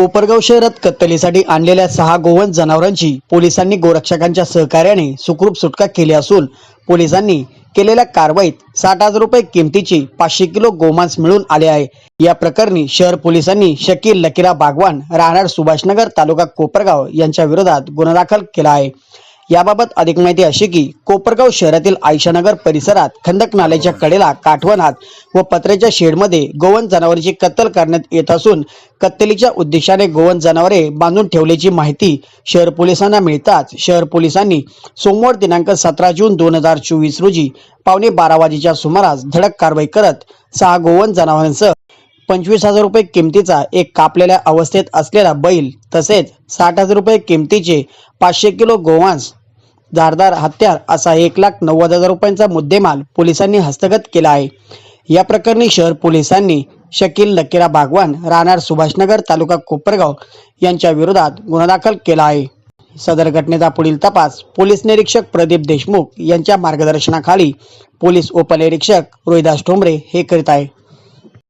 कोपरगाव शहरात कत्तलीसाठी आणलेल्या सहा गोवंश जनावरांची पोलिसांनी गोरक्षकांच्या सहकार्याने सुखरूप सुटका केली असून पोलिसांनी केलेल्या कारवाईत साठ हजार रुपये किमतीची पाचशे किलो गोमांस मिळून आले आहे. या प्रकरणी शहर पोलिसांनी शकील लकीरा बागवान राहणार सुभाषनगर तालुका कोपरगाव यांच्या विरोधात गुन्हा दाखल केला आहे. याबाबत अधिक माहिती अशी की कोपरगाव शहरातील आयशानगर परिसरात खंदक नाल्याच्या कडेला काठवणात व पत्र्याच्या शेडमध्ये गोवन जनावरांची कत्तल करण्यात येत असून कत्तलीच्या उद्देशाने गोवन जनावरे बांधून ठेवल्याची माहिती शहर पोलिसांना मिळताच शहर पोलिसांनी सोमवार दिनांक सतरा जून दोन हजार चोवीस रोजी पावणे बारा वाजेच्या सुमारास धडक कारवाई करत सहा गोवन जनावरांसह पंचवीस हजार रुपये किमतीचा एक कापलेल्या अवस्थेत असलेला बैल तसेच साठ हजार रुपये किमतीचे पाचशे किलो गोवांस धारदार हत्यार असा एक लाख नव्वद हजार रुपयांचा मुद्देमाल पोलिसांनी हस्तगत केला आहे. या प्रकरणी शहर पोलिसांनी शकील नकिरा बागवान राहणार सुभाषनगर तालुका कोपरगाव यांच्या विरोधात गुन्हा दाखल केला आहे. सदर घटनेचा पुढील तपास पोलीस निरीक्षक प्रदीप देशमुख यांच्या मार्गदर्शनाखाली पोलीस उपनिरीक्षक रोहिदास ठोंबरे हे करीत आहे